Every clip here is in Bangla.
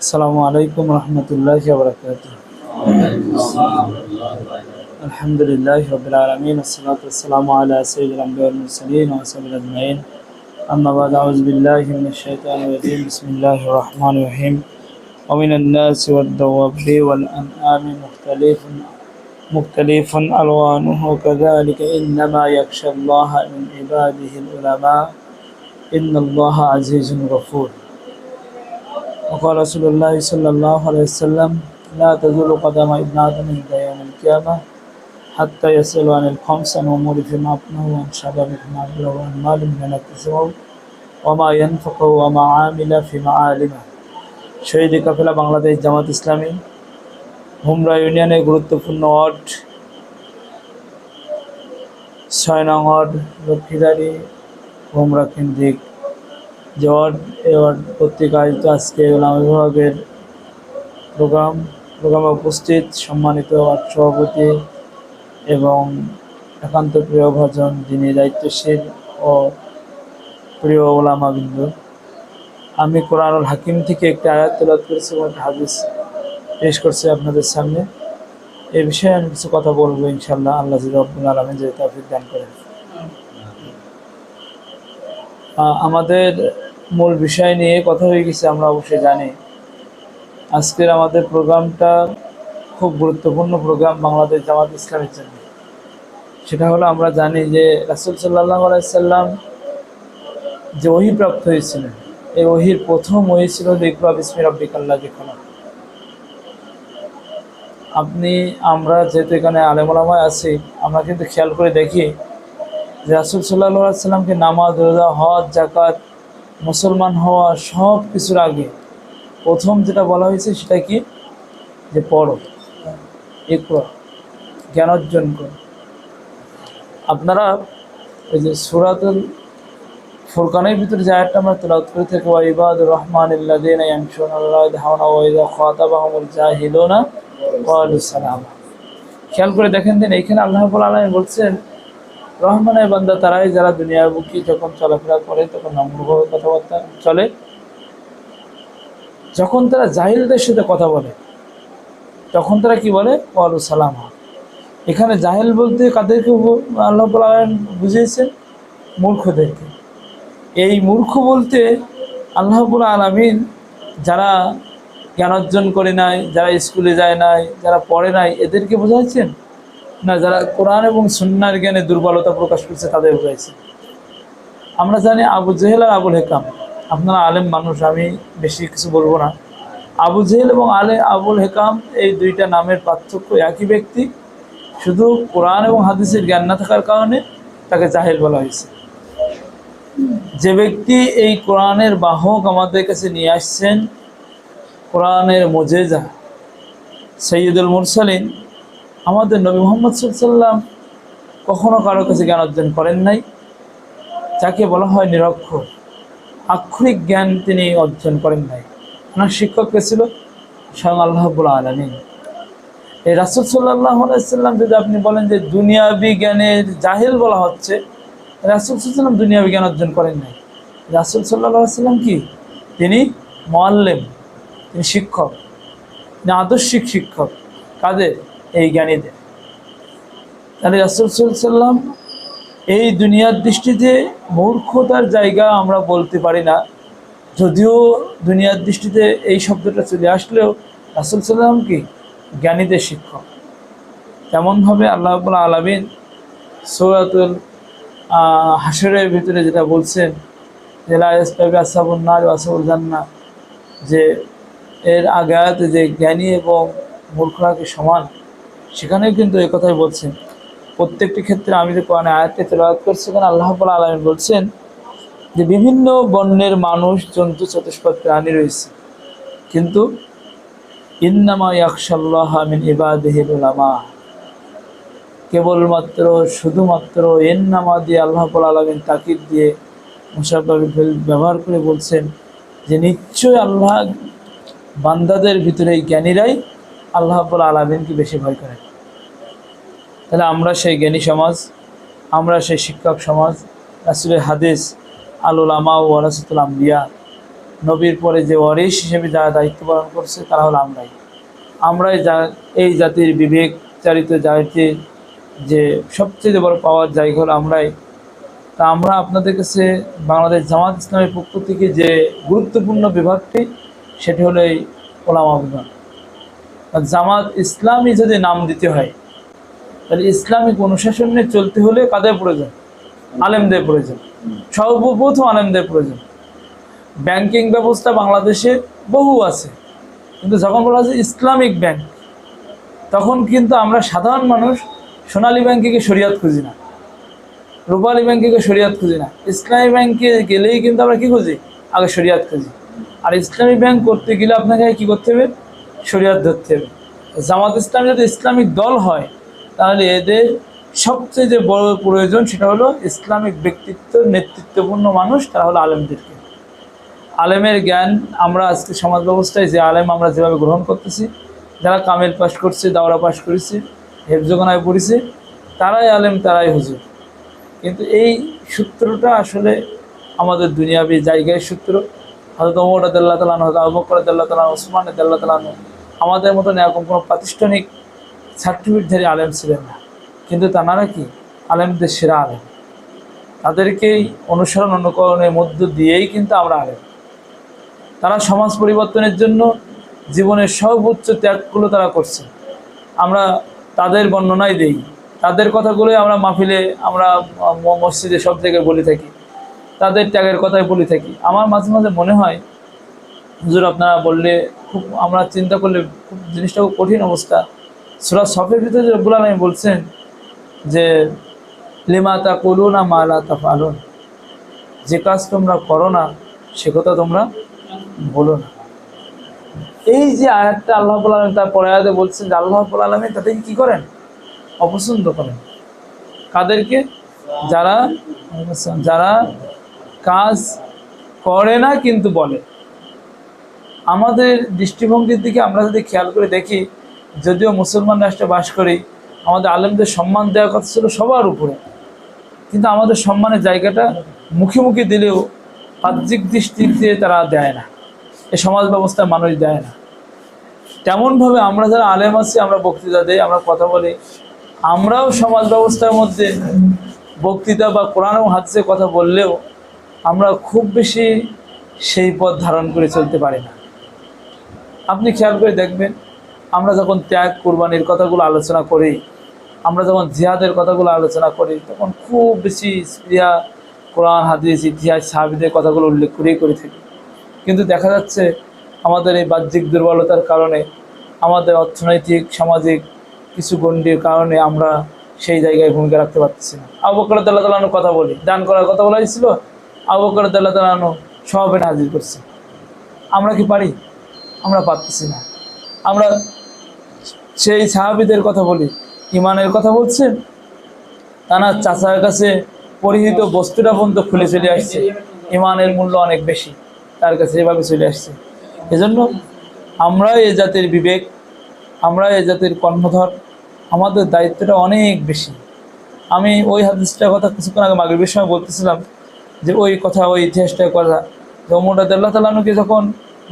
السلام عليكم ورحمة الله وبركاته. الحمد لله رب العالمين والصلاة والسلام على سيد الأنبياء والمرسلين وأصحاب الأجمعين. أما بعد أعوذ بالله من الشيطان الرجيم. بسم الله الرحمن الرحيم. ومن الناس والدواب والأنعام مختلف مختلف ألوانه. كذلك إنما يخشى الله من عباده العلماء. إن الله عزيز غفور. وقال رسول الله صلى الله عليه وسلم لا تزول قدم ابن آدم عند يوم القيامة حتى يسأل عن الخمس عن أمور فيما أبنه وعن شباب فيما أبله وعن مال من اكتسبه وما ينفقه وما عامل فيما عالمه শহীদ কাফেলা বাংলাদেশ জামাত ইসলামী হুমরা ইউনিয়নের গুরুত্বপূর্ণ ওয়ার্ড ছয় নং ওয়ার্ড লক্ষ্মীদারি হুমরা কেন্দ্রিক যে ওয়ার্ড এই ওয়ার্ড কর্তৃক আয়োজিত আজকে ওলামা বিভাগের প্রোগ্রাম, প্রোগ্রামে উপস্থিত সম্মানিত সভাপতি এবং একান্ত প্রিয় ভজন যিনি দায়িত্বশীল ও প্রিয় ওলামাবৃন্দ। আমি কোরআনুল হাকিম থেকে একটি আয়াত তেলাওয়াত করেছি এবং একটা হাদিস পেশ করছি আপনাদের সামনে। এ বিষয়ে আমি কিছু কথা বলব ইনশাল্লাহ আল্লাহ রব্বুল আলমী যে তৌফিক দান করেন। আমাদের মূল বিষয় নিয়ে কথা হয়ে গেছে, আমরা অবশ্যই জানি। আজকের আমাদের প্রোগ্রামটা খুব গুরুত্বপূর্ণ প্রোগ্রাম বাংলাদেশ জামাত ইসলামের জন্য। সেটা হলো আমরা জানি যে রাসুল সাল্লাহ আলাইসাল্লাম যে ওহি প্রাপ্ত হয়েছিলেন, এই ওহির প্রথম ওহি ছিল ইকরা বিসমি রব্বিকাল্লাহ খোলা আপনি, আমরা যেহেতু এখানে আলেমলামায় আছি, আমরা কিন্তু খেয়াল করে দেখি যে রাসুল সাল্লাহ সাল্লামকে নামাজ, রোজা, হজ জাকাত মুসলমান হওয়া সব কিছুর আগে প্রথম যেটা বলা হয়েছে সেটা কি? যে পড়ো। ইকরা জ্ঞান অর্জন করো। আপনারা ওই যে সুরাতুল ফুরকানের ভিতরে যে আয়াতটা আমরা তেলাওয়াত করে থাকি ওয়াইবাদ রহমান খেয়াল করে দেখেন দিন এইখানে আল্লাহ আলামিন বলছেন রহমানের বান্দা তারাই যারা দুনিয়ার বুকে যখন চলাফেরা করে, তখন নম্রভাবে কথাবার্তা চলে। যখন তারা জাহিলদের সাথে কথা বলে, তখন তারা কি বলে? ওয়ালু সালাম। এখানে জাহেল বলতে কাদেরকে আল্লাহ বুঝিয়েছেন? মূর্খদেরকে। এই মূর্খ বলতে আল্লাহবুল আলমিন যারা জ্ঞান অর্জন করে নাই, যারা স্কুলে যায় নাই, যারা পড়ে নাই, এদেরকে বোঝাচ্ছেন না, যারা কোরআন এবং সুন্নার জ্ঞানে দুর্বলতা প্রকাশ করছে, তাদের বোঝাইছে। আমরা জানি আবু জেহেল আর আবুল হেকাম। আপনারা আলেম মানুষ, আমি বেশি কিছু বলব না। আবু জেহেল এবং আলে, আবুল হেকাম এই দুইটা নামের পার্থক্য একই ব্যক্তি। শুধু কোরআন এবং হাদিসের জ্ঞান না থাকার কারণে তাকে জাহেল বলা হয়েছে। যে ব্যক্তি এই কোরআনের বাহক আমাদের কাছে নিয়ে আসছেন, কোরআনের মোজেজা, সৈয়দুল মুরসালিন আমাদের নবী মোহাম্মদ সাল্লাম কখনো কারও কাছে জ্ঞান অর্জন করেন নাই। যাকে বলা হয় নিরক্ষর। আক্ষরিক জ্ঞান তিনি অর্জন করেন নাই। ওনার শিক্ষক কে ছিল? স্বয়ং আল্লাহবুল আলমিন। এই রাসুল সাল্লাহ আলাইসাল্লাম যদি আপনি বলেন যে দুনিয়াবি জ্ঞানের জাহিল বলা হচ্ছে, রাসুল সাল্লাম দুনিয়া বিজ্ঞান অর্জন করেন নাই। রাসুল সাল্লাহ সাল্লাম কি? তিনি মোয়াল্লেম। তিনি শিক্ষক। তিনি আদর্শিক শিক্ষক। কাদের এই জ্ঞানীদের তাহলে রাসুল সাল্লাম এই দুনিয়ার দৃষ্টিতে মূর্খতার জায়গা আমরা বলতে পারি না। যদিও দুনিয়ার দৃষ্টিতে এই শব্দটা চলে আসলেও রাসুল সাল্লাম কি? জ্ঞানীদের শিক্ষক। তেমনভাবে আল্লাহ আলমিন সৌরাতুল আহ, হাসরের ভিতরে যেটা বলছেন যে লাইস্তাবি আসাবুল নার আসাবুল জান্না যে এর আগে আয়াতে যে জ্ঞানী এবং মূর্খরাকে সমান? সেখানেও কিন্তু এই কথাই বলছেন প্রত্যেকটি ক্ষেত্রে আমি যে কোরআনে আয়াতকে তেলাওয়াত করছি, সেখানে আল্লাহ পাল বলছেন যে বিভিন্ন বর্ণের মানুষ, জন্তু, চতুষ্পদ, প্রাণী রয়েছে। কিন্তু ইন্নামা ইয়াকশাল্লাহ মিন ইবাদিহিল উলামা। কেবলমাত্র, শুধুমাত্র এর নামা দিয়ে আল্লাহ আলমিন তাকিদ দিয়ে মুসাফার ব্যবহার করে বলছেন যে নিশ্চয় আল্লাহ বান্দাদের ভিতরে জ্ঞানীরাই আল্লাহ আব্বুল আলমিনকে বেশি ভয় করে। তাহলে আমরা সেই জ্ঞানী সমাজ, আমরা সেই শিক্ষক সমাজ, রাসুলের হাদিস আলুল আমা ও রাসুল আম্বিয়া, নবীর পরে যে ওয়ারিস হিসেবে যারা দায়িত্ব পালন করছে তারা হলো আমরাই। আমরাই যা, এই জাতির বিবেক চালিত জাতির যে সবচেয়ে বড় পাওয়ার জায়গা হলো আমরাই। তা আমরা আপনাদের কাছে বাংলাদেশ জামাত ইসলামের পক্ষ থেকে যে গুরুত্বপূর্ণ বিভাগটি, সেটি হলো এই ওলামা বিভাগ। জামাত ইসলামী যদি নাম দিতে হয়, তাহলে ইসলামিক অনুশাসনে চলতে হলে কাদের প্রয়োজন? আলেমদের প্রয়োজন। সর্বপ্রথম আলেমদের প্রয়োজন। ব্যাংকিং ব্যবস্থা বাংলাদেশে বহু আছে, কিন্তু যখন বলা হচ্ছে ইসলামিক ব্যাংক, তখন কিন্তু আমরা সাধারণ মানুষ সোনালী ব্যাংকে শরিয়াত খুঁজি না, রূপালী ব্যাংকে শরিয়াত খুঁজি না। ইসলামী ব্যাংকে গেলেই কিন্তু আমরা কি খুঁজি? আগে শরিয়াত খুঁজি। আর ইসলামী ব্যাংক করতে গেলে আপনাকে কি করতে হবে? শরিয়াত ধরতে হবে জামাত ইসলাম যদি ইসলামিক দল হয়, তাহলে এদের সবচেয়ে যে বড় প্রয়োজন সেটা হলো ইসলামিক ব্যক্তিত্ব, নেতৃত্বপূর্ণ মানুষ, তারা হলো আলেমদেরকে। আলেমের জ্ঞান, আমরা আজকে সমাজ ব্যবস্থায় যে আলেম আমরা যেভাবে গ্রহণ করতেছি, যারা কামেল পাশ করছে, দাওরা পাশ করেছে, হেফজোগানায় পড়েছে, তারাই আলেম, তারাই হুজুর। কিন্তু এই সূত্রটা আসলে আমাদের দুনিয়াবি জায়গায় সূত্র। হয়তো ওমর আদাল্লাহ তালান হয়তো আবু বকর আদাল্লাহ তালান ওসমান আদাল্লাহ তালান আমাদের মতন এরকম কোনো প্রাতিষ্ঠানিক সার্টিফিকেটধারী আলেম ছিলেন না। কিন্তু তারা কি, আলেমদের সেরা আলেম। তাদেরকেই অনুসরণ অনুকরণের মধ্য দিয়েই কিন্তু আমরা আলেম। তারা সমাজ পরিবর্তনের জন্য জীবনের সর্বোচ্চ ত্যাগগুলো তারা করছে। আমরা তাদের বর্ণনাই দেই। তাদের কথাগুলোই আমরা মাহফিলে আমরা মসজিদে সব জায়গায় বলে থাকি। তাদের ত্যাগের কথাই বলে থাকি। আমার মাঝে মাঝে মনে হয় হুজুর, আপনারা বললে খুব, আমরা চিন্তা করলে খুব জিনিসটা খুব কঠিন অবস্থা। সুরা সফের ভিতরে যে রব্বুল আলমী বলছেন যে, লিমা তা করু না মালা তা পালন যে কাজ তোমরা করো না, সে কথা তোমরা বলো না। এই যে আয়াতটা আল্লাহ আলমী তার পরে আয়াতে বলছেন যে, আল্লাহ আলমী তাদেরকে কি করেন? অপছন্দ করেন। কাদেরকে? যারা যারা কাজ করে না কিন্তু বলে। আমাদের দৃষ্টিভঙ্গির দিকে আমরা যদি খেয়াল করে দেখি, যদিও মুসলমান রাষ্ট্রে বাস করি, আমাদের আলেমদের সম্মান দেওয়ার কথা ছিল সবার উপরে। কিন্তু আমাদের সম্মানের জায়গাটা মুখে মুখে দিলেও বাহ্যিক দৃষ্টি দিয়ে তারা দেয় না। এ সমাজ ব্যবস্থায় মানুষ দেয় না। তেমনভাবে আমরা যারা আলেম আছি, আমরা বক্তৃতা দেই, আমরা কথা বলি, আমরাও সমাজ ব্যবস্থার মধ্যে বক্তৃতা বা কোরআন হাদিসে কথা বললেও আমরা খুব বেশি সেই পথ ধারণ করে চলতে পারি না। আপনি খেয়াল করে দেখবেন, আমরা যখন ত্যাগ, কোরবানির কথাগুলো আলোচনা করি, আমরা যখন জিহাদের কথাগুলো আলোচনা করি, তখন খুব বেশি স্প্রিয়া কোরআন, হাদিস, ইতিহাস, সাহাবিদের কথাগুলো উল্লেখ করেই করে থাকি। কিন্তু দেখা যাচ্ছে, আমাদের এই বাহ্যিক দুর্বলতার কারণে, আমাদের অর্থনৈতিক, সামাজিক কিছু গণ্ডির কারণে আমরা সেই জায়গায় ভূমিকা রাখতে পারতেছি না। আবু বকর তাল্লাহ তালানোর কথা বলি, দান করার কথা বলা হয়েছিল, আবু বকর তাল্লাহ তালানো সমাবেন হাজির করছে। আমরা কি পারি? আমরা পারতেছি না। আমরা সেই সাহাবিদের কথা বলি ইমানের কথা বলছেন তার চাচার কাছে পরিহিত বস্তুটা পর্যন্ত খুলে চলে আসছে। ইমানের মূল্য অনেক বেশি, তার কাছে এভাবে চলে আসছে। এজন্য আমরা এ জাতির বিবেক, আমরা এ জাতির কর্ণধর, আমাদের দায়িত্বটা অনেক বেশি। আমি ওই হাদিসটার কথা কিছুক্ষণ আগে মাগরিবের সময় বলতেছিলাম যে ওই কথা, ওই ইতিহাসটার কথা যে অমর আদাল্লাহ তালানুকে যখন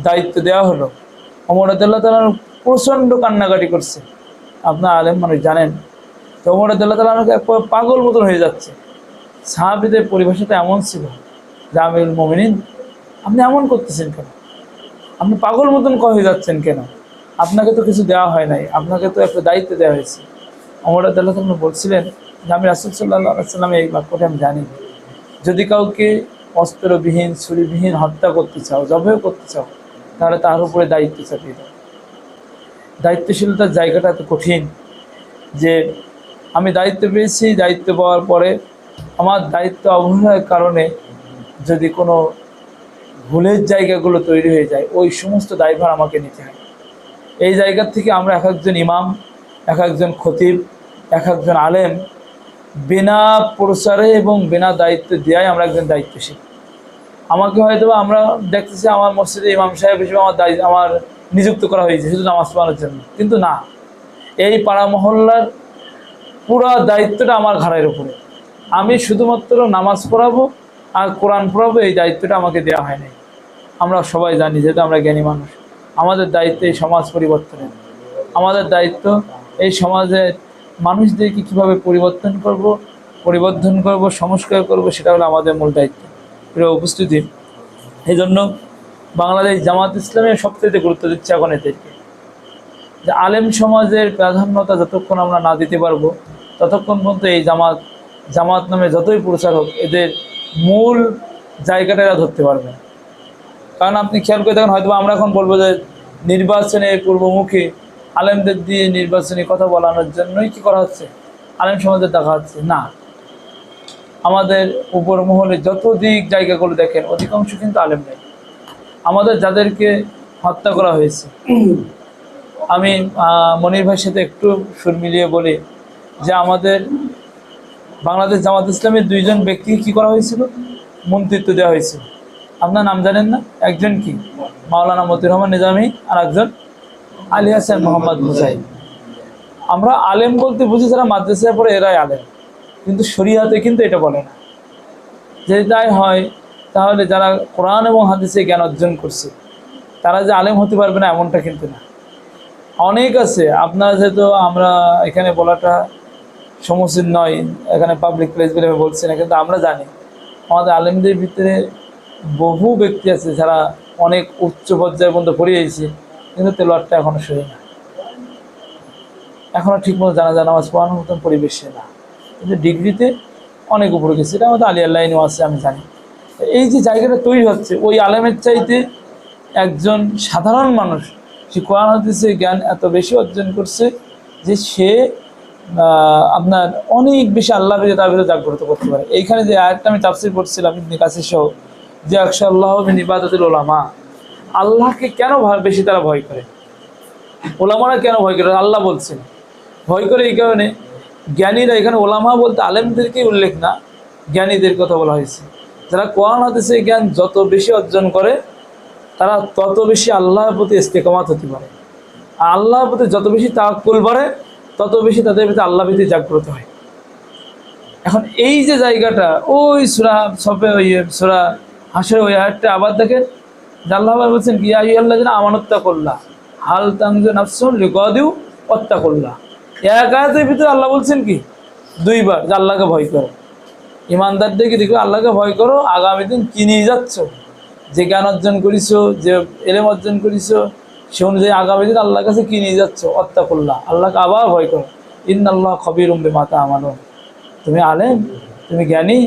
দায়িত্ব দেওয়া হলো অমর আদাল্লাহ প্রচণ্ড কান্নাকাটি করছে। আপনার আলেম মানুষ জানেন, তো অমর আদাল্লাহ তালানুকে পাগল মতন হয়ে যাচ্ছে। সাহাবিদের পরিভাষাটা এমন ছিল আমিরুল মোমিনিন, আপনি এমন করতেছেন কেন? আপনি পাগল মতন ক হয়ে যাচ্ছেন কেন? আপনাকে তো কিছু দেওয়া হয় নাই, আপনাকে তো একটা দায়িত্ব দেওয়া হয়েছে। অমর আদাল্লাহ বলছিলেন, যে আমি রাসুল সাল্লাহ সাল্লামে এই বাক্যটা আমি জানি। যদি কাউকে অস্ত্রবিহীন, ছুরিবিহীন হত্যা করতে চাও, জবেও করতে চাও তাহলে তার উপরে দায়িত্ব চাপিয়ে দেয় দায়িত্বশীলতার জায়গাটা এত কঠিন যে আমি দায়িত্ব পেয়েছি, দায়িত্ব পাওয়ার পরে আমার দায়িত্ব অবহেলার কারণে যদি কোনো ভুলের জায়গাগুলো তৈরি হয়ে যায়, ওই সমস্ত দায়ভার আমাকে নিতে হয়। এই জায়গার থেকে আমরা এক একজন ইমাম, এক একজন খতিব, এক একজন আলেম, বিনা প্রচারে এবং বিনা দায়িত্ব দেওয়াই আমরা একজন দায়িত্বশীল। আমাকে হয়তো আমরা দেখতেছি আমার মসজিদে ইমাম সাহেব হিসেবে আমার দায়িত্ব, আমার নিযুক্ত করা হয়েছে শুধু নামাজ পড়ানোর জন্য। কিন্তু না, এই পাড়া মহল্লার পুরো দায়িত্বটা আমার ঘাড়ের উপরে। আমি শুধুমাত্র নামাজ পড়াবো আর কোরআন পড়াবো, এই দায়িত্বটা আমাকে দেওয়া হয় নাই। আমরা সবাই জানি যেহেতু আমরা জ্ঞানী মানুষ, আমাদের দায়িত্ব এই সমাজ পরিবর্তনের। আমাদের দায়িত্ব এই সমাজের মানুষদেরকে কীভাবে পরিবর্তন করব পরিবর্তন করব, সংস্কার করব, সেটা হলো আমাদের মূল দায়িত্ব। প্রিয় উপস্থিতি এই জন্য বাংলাদেশ জামাত ইসলামের সবচেয়ে গুরুত্ব দিচ্ছে এখন এদেরকে। যে আলেম সমাজের প্রাধান্যতা যতক্ষণ আমরা না দিতে পারব, ততক্ষণ পর্যন্ত এই জামাত জামাত নামে যতই প্রচার হোক, এদের মূল জায়গাটা এরা ধরতে পারবে কারণ আপনি খেয়াল করে দেখেন হয়তো আমরা এখন বলব যে নির্বাচনে পূর্বমুখী আলেমদের দিয়ে নির্বাচনী কথা বলানোর জন্যই কি করা হচ্ছে? আলেম সমাজের দেখা হচ্ছে। না আমাদের উপর মহলে যত দিক জায়গাগুলো দেখেন, অধিকাংশ কিন্তু আলেম নেই। আমাদের যাদেরকে হত্যা করা হয়েছে। আমি মনির ভাইয়ের সাথে একটু সুর মিলিয়ে বলি যে আমাদের বাংলাদেশ জামাত ইসলামের দুইজন ব্যক্তিকে কি করা হয়েছিল? মন্ত্রিত্ব দেওয়া হয়েছিল। আপনার নাম জানেন না? একজন কি? মাওলানা মতিউর রহমান নিজামী আর একজন আলী হাসান মোহাম্মদ মুজাহিদ। আমরা আলেম বলতে বুঝি যারা মাদ্রাসায় পড়ে এরাই আলেম। কিন্তু শরিয়াতে কিন্তু এটা বলে না। যদি তাই হয়, তাহলে যারা কোরআন এবং হাদিসে জ্ঞান অর্জন করছে, তারা যে আলেম হতে পারবে না এমনটা কিন্তু না। অনেক আছে, আপনারা যেহেতু আমরা এখানে বলাটা সমুচিত নয়, এখানে পাবলিক প্লেস বলে বলছি না, কিন্তু আমরা জানি, আমাদের আলেমদের ভিতরে বহু ব্যক্তি আছে যারা অনেক উচ্চ পর্যায়ে পর্যন্ত পড়িয়েছে কিন্তু তেলোয়ারটা এখনও সরে না। এখনও ঠিকমতো জানা জানা নামাজ পড়ানোর মতন পরিবেশে না। ডিগ্রিতে অনেক উপরে গেছে। এটা আমাদের আলিয়ার লাইনেও আছে, আমি জানি। এই যে জায়গাটা তৈরি হচ্ছে, ওই আলেমের চাইতে একজন সাধারণ মানুষ, সে কোরআন হাদিসের জ্ঞান এত বেশি অর্জন করছে যে সে আপনার অনেক বেশি আল্লাহ তার ভিতরে জাগ্রত করতে পারে। এইখানে যে আরেকটা আমি তাফসির পড়ছিলাম ইবনে কাসির সহ, যে আকশা আল্লাহ বিন ইবাদতুল ওলামা আল্লাহকে কেন বেশি তারা ভয় করে? ওলামারা কেন ভয় করে? আল্লাহ বলছেন। ভয় করে এই কারণে জ্ঞানীরা এখানে ওলামা বলতে আলেমদেরকেই উল্লেখ না, জ্ঞানীদের কথা বলা হয়েছে। যারা কোরআন, হাদিসে জ্ঞান যত বেশি অর্জন করে, তারা তত বেশি আল্লাহর প্রতি ইস্তেকামাত হতে পারে। আর আল্লাহর প্রতি যত বেশি তাকুল বাড়ে, তত বেশি তাদের প্রতি আল্লাহ প্রতি জাগ্রত হয়। এখন এই যে জায়গাটা, ওই সুরা সবে ওই সুরা হাসের ওই আয়াতটা আবার দেখেন আল্লাহ বলছেন আই আল্লাহ যেন আমানত্তা করলা হাল তাংজে নাফসুন লিগদিউ অত্তা করলা এক আয়াতের ভিতরে আল্লাহ বলছেন কি? দুইবার যে আল্লাহকে ভয় করো। ইমানদার ইমানদারদেরকে দেখবে আল্লাহকে ভয় করো, আগামী দিন কি নিয়ে যাচ্ছ? যে জ্ঞান অর্জন করিছো, যে এলেম অর্জন করিছো, সে অনুযায়ী আগামী দিন আল্লাহর কাছে কি নিয়ে যাচ্ছ? অত্তা করলা আল্লাহকে আবার ভয় করো। ইন আল্লাহ খবির উম্বে মাতা আমানো তুমি আলেম, তুমি জ্ঞানী।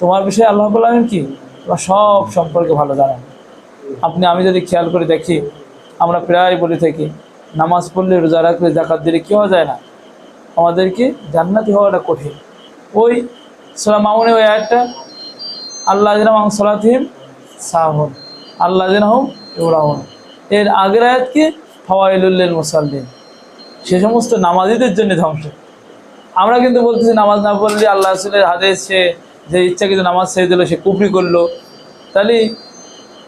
তোমার বিষয়ে আল্লাহ বললেন কি? তোমার সব সম্পর্কে ভালো জানেন। আপনি, আমি যদি খেয়াল করে দেখি, আমরা প্রায় বলে থাকি, নামাজ পড়লে রোজা রাখলে জাকাত দিলে কী হওয়া যায় না? আমাদেরকে জান্নাতি হওয়াটা কঠিন। ওই সোলা মামুনে ওই আয়াতটা, আল্লাহ যেন মাং সলাতিম সাহন, আল্লাহ যেন হোম ইউরাহন এর আগের আয়াত কি মুসাল্লিন। সে সমস্ত নামাজিদের জন্য ধ্বংস। আমরা কিন্তু বলতেছি নামাজ না পড়লে আল্লাহ রসুলের হাদিস সে যে ইচ্ছা ইচ্ছাকৃত নামাজ ছেড়ে দিল, সে কুফরি করল। তাহলে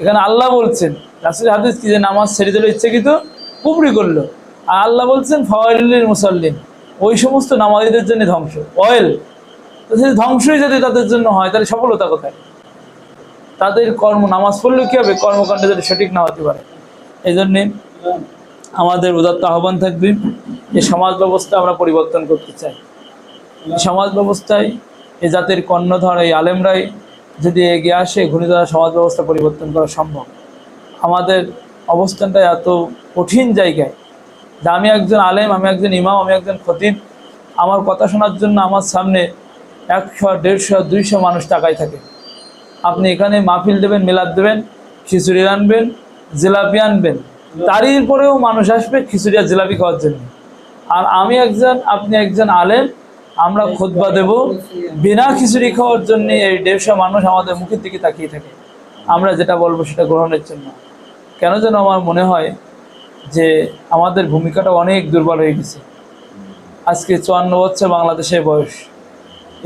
এখানে আল্লাহ বলছেন, রাসুলের হাদিস কি যে নামাজ ছেড়ে দিল, ইচ্ছাকৃত কুফরি করল। আর আল্লাহ বলছেন ফওয়াইলুল্লিল মুসাল্লিন। ওই সমস্ত নামাজিদের জন্য ধ্বংস। অয়েল সেই ধ্বংসই যদি তাদের জন্য হয়, তাহলে সফলতা কোথায়? তাদের কর্ম, নামাজ পড়লে কী হবে? কর্মকাণ্ড যদি সঠিক না হতে পারে। এই জন্যে আমাদের উদাত্ত আহ্বান থাকবে যে সমাজ ব্যবস্থা আমরা পরিবর্তন করতে চাই। সমাজ ব্যবস্থায় এ জাতির কর্ণধর, এই আলেমরাই যদি এগিয়ে আসে ঘূর্ণিধর সমাজ ব্যবস্থা পরিবর্তন করা সম্ভব। আমাদের অবস্থানটা এত কঠিন জায়গায় আমি একজন আলেম, আমি একজন ইমাম, আমি একজন খতিব, আমার কথা শোনার জন্য আমার সামনে একশো, দেড়শো, দুইশো মানুষ টাকায় থাকে। আপনি এখানে মাহফিল দেবেন, মিলাদ দেবেন, খিচুড়ি আনবেন, জিলাপি আনবেন। তারই পরেও মানুষ আসবে খিচুড়ি আর জিলাপি খাওয়ার জন্য। আর আমি একজন, আপনি একজন আলেম, আমরা খোদবা দেব। বিনা খিচুড়ি খাওয়ার জন্য এই দেড়শো মানুষ আমাদের মুখের দিকে তাকিয়ে থাকে। আমরা যেটা বলব সেটা গ্রহণের জন্য। কেন যেন আমার মনে হয় যে আমাদের ভূমিকাটা অনেক দুর্বল হয়ে গেছে। আজকে চুয়ান্ন বছর বাংলাদেশের বয়স।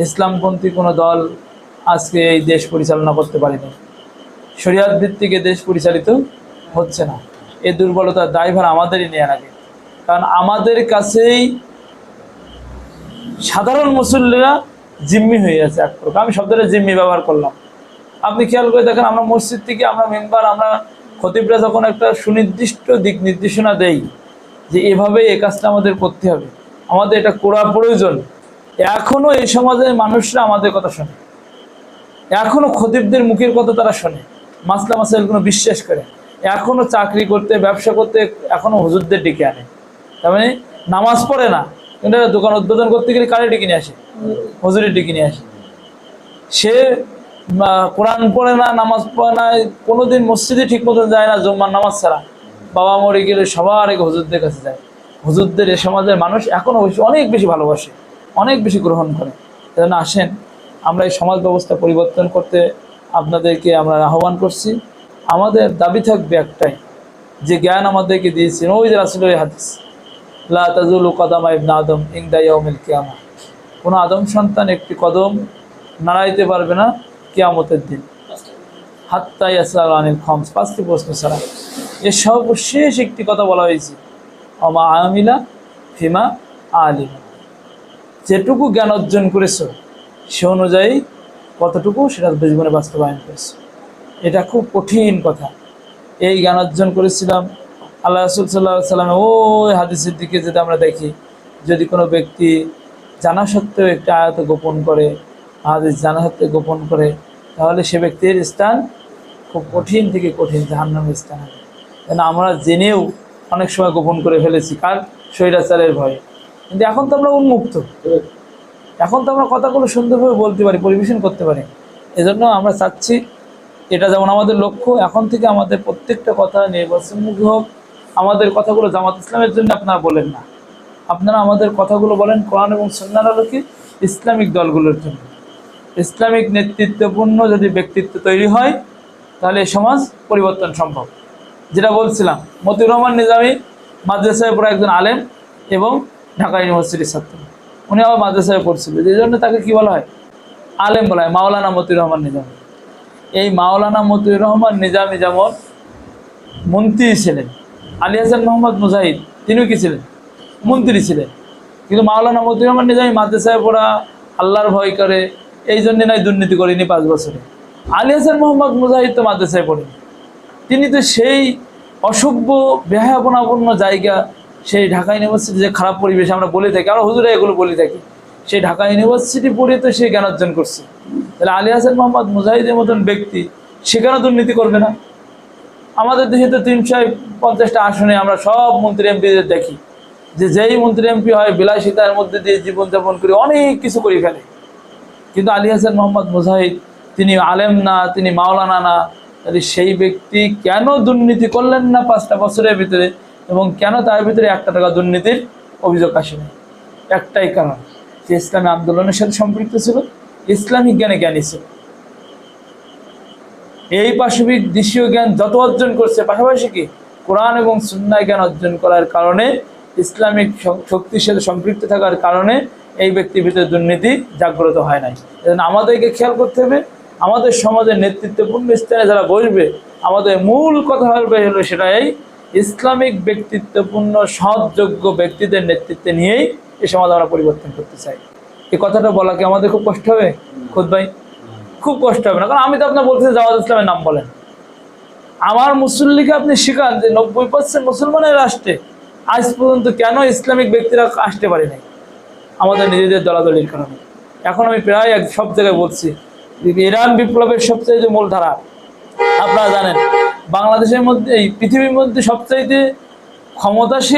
ইসলামপন্থী কোনো দল আজকে এই দেশ পরিচালনা করতে পারেনি শরিয়াত ভিত্তিক দেশ পরিচালিত হচ্ছে না। এই দুর্বলতার দায়ভার আমাদেরই নেওয়া লাগে কারণ আমাদের কাছেই সাধারণ মুসল্লিরা জিম্মি হয়ে আছে এক প্রকার। আমি শব্দটা জিম্মি ব্যবহার করলাম। আপনি খেয়াল করে দেখেন, আমরা মসজিদ থেকে আমরা মেম্বার, আমরা খতিবরা যখন একটা সুনির্দিষ্ট দিক নির্দেশনা দেয় যে এভাবে এ কাজটা আমাদের করতে হবে, আমাদের এটা করা প্রয়োজন। এখনও এই সমাজের মানুষরা আমাদের কথা শোনে। এখনও খতিবদের মুখের কথা তারা শোনে। মাসলা মাসাইলগুলো বিশ্বাস করে। এখনও চাকরি করতে, ব্যবসা করতে এখনও হুজুরদের ডেকে আনে। তার মানে নামাজ পড়ে না, কিন্তু দোকান উদ্বোধন করতে গেলে কারে ডেকে নিয়ে আসে? হুজুরের ডেকে নিয়ে আসে। সে কোরআন পড়ে না, নামাজ পড়ে না, কোনোদিন মসজিদে ঠিক মতন যায় না, জম্মার নামাজ ছাড়া। বাবা মরে গেলে সবার আগে হুজুরদের কাছে যায়। হুজুরদের এ সমাজের মানুষ এখনও অনেক বেশি ভালোবাসে, অনেক বেশি গ্রহণ করে। এজন্য আসেন, আমরা এই সমাজ ব্যবস্থা পরিবর্তন করতে আপনাদেরকে আমরা আহ্বান করছি। আমাদের দাবি থাকবে একটাই, যে জ্ঞান আমাদেরকে দিয়েছেন ওই যে রাসুল হাদিস, লা তাজুলু কদামা ইবনা আদম ইনদা ইয়াউমিল কিয়ামা। কোনো আদম সন্তান একটি কদম নাড়াইতে পারবে না কিয়ামতের দিন। হাত্তা ইয়াসাল আনিল খমস, পাঁচটি প্রশ্ন ছাড়া। এর সর্বশেষ একটি কথা বলা হয়েছে অমা আমিলা ফিমা আলিমা। যেটুকু জ্ঞান অর্জন করেছ, সে অনুযায়ী কতটুকু সেটা জীবনে বাস্তবায়ন করেছ। এটা খুব কঠিন কথা। এই জ্ঞান অর্জন করেছিলাম, আল্লাহ রসুল সাল্লাহ সাল্লামে ওই হাদিসের দিকে যদি আমরা দেখি, যদি কোনো ব্যক্তি জানা সত্ত্বেও একটি আয়ত গোপন করে, হাদিস জানা সত্ত্বেও গোপন করে তাহলে সে ব্যক্তির স্থান খুব কঠিন থেকে কঠিন, জাহান্নামের স্থান হবে। কেন আমরা জেনেও অনেক সময় গোপন করে ফেলেছি, কার? স্বৈরাচারের ভয়ে। কিন্তু এখন তো আমরা উন্মুক্ত। এখন তো আমরা কথাগুলো সুন্দরভাবে বলতে পারি, পরিবেশন করতে পারি। এজন্য আমরা চাচ্ছি, এটা যেমন আমাদের লক্ষ্য, এখন থেকে আমাদের প্রত্যেকটা কথা নির্বাচনমুখী হোক। আমাদের কথাগুলো জামাত ইসলামের জন্য আপনারা বলেন না। আপনারা আমাদের কথাগুলো বলেন কোরআন এবং সন্ন্যার আলোকে ইসলামিক দলগুলোর জন্য। ইসলামিক নেতৃত্বপূর্ণ যদি ব্যক্তিত্ব তৈরি হয়, তাহলে সমাজ পরিবর্তন সম্ভব। যেটা বলছিলাম, মতিউর রহমান নিজামী মাদ্রাসায় পড়া একজন আলেম এবং ঢাকা ইউনিভার্সিটির ছাত্র। উনি আবার মাদ্রাসায় পড়ছিল। এই জন্য তাকে কি বলা হয়? আলেম বলা হয়, মাওলানা মতিউর রহমান নিজামী। এই মাওলানা মতিউর রহমান নিজামী যেমন মন্ত্রী ছিলেন, আলী হাসান মোহাম্মদ মুজাহিদ, তিনিও কি ছিলেন? মন্ত্রী ছিলেন। কিন্তু মাওলানা মতিউর রহমান নিজামী মাদ্রাসায় পড়া, আল্লাহর ভয় করে এই জন্যে নয় দুর্নীতি করিনি পাঁচ বছরে। আলী হাসান মোহাম্মদ মুজাহিদ তো মাদ্রাসায় পড়েনি তিনি তো সেই অসভ্য, বেহায়াপনাপূর্ণ জায়গা, সেই ঢাকা ইউনিভার্সিটি যে খারাপ পরিবেশ আমরা বলে থাকি আরও হুজুরে এগুলো বলে থাকি, সেই ঢাকা ইউনিভার্সিটি পড়ে তো সে জ্ঞান অর্জন করছে। তাহলে আলী হাসান মোহাম্মদ মুজাহিদের মতন ব্যক্তি সেখানে দুর্নীতি করবে না? আমাদের দেশে তো তিনশো পঞ্চাশটা আসনে আমরা সব মন্ত্রী এমপিদের দেখি। যে যেই মন্ত্রী এমপি হয়, বিলাসিতার মধ্যে দিয়ে জীবনযাপন করে অনেক কিছু করে ফেলে। কিন্তু আলী হাসান মোহাম্মদ মুজাহিদ, তিনি আলেম না, তিনি মাওলানা না, তাহলে সেই ব্যক্তি কেন দুর্নীতি করলেন না পাঁচটা বছরের ভিতরে এবং কেন তার ভিতরে একটা টাকা দুর্নীতির অভিযোগ আসেনি? একটাই কারণ যে ইসলামী আন্দোলনের সাথে সম্পৃক্ত ছিল ইসলামিক জ্ঞানে জ্ঞানী ছিল। এই পাশবিক দেশীয় জ্ঞান যত অর্জন করছে, পাশাপাশি কি? কোরআন এবং সুন্নায় জ্ঞান অর্জন করার কারণে, ইসলামিক শক্তির সাথে সম্পৃক্ত থাকার কারণে এই ব্যক্তির ভিতরে দুর্নীতি জাগ্রত হয় নাই। এজন্য আমাদেরকে খেয়াল করতে হবে, আমাদের সমাজের নেতৃত্বপূর্ণ স্থানে যারা বসবে, আমাদের মূল কথা হবে হলো সেটা এই, ইসলামিক ব্যক্তিত্বপূর্ণ, সৎযোগ্য ব্যক্তিদের নেতৃত্বে নিয়েই এই সমাজ আমরা পরিবর্তন করতে চাই। এই কথাটা বলা কি আমাদের খুব কষ্ট হবে? খুদ ভাই? খুব কষ্ট হবে না। কারণ আমি তো আপনার বলতেছি জাওয়াত ইসলামের নাম বলেন। আমার মুসল্লিকে আপনি শিখান যে নব্বই পার্সেন্ট মুসলমানের রাষ্ট্রে আজ পর্যন্ত কেন ইসলামিক ব্যক্তিরা আসতে পারে নাই? আমাদের নিজেদের দলাদলির কারণে। এখন আমি প্রায় এক সব জায়গায় বলছি, ইরান বিপ্লবের সবচেয়ে যে মূলধারা, আপনারা জানেন, বাংলাদেশের মধ্যে এই পৃথিবীর মধ্যে সবচাইতে ক্ষমতাশীল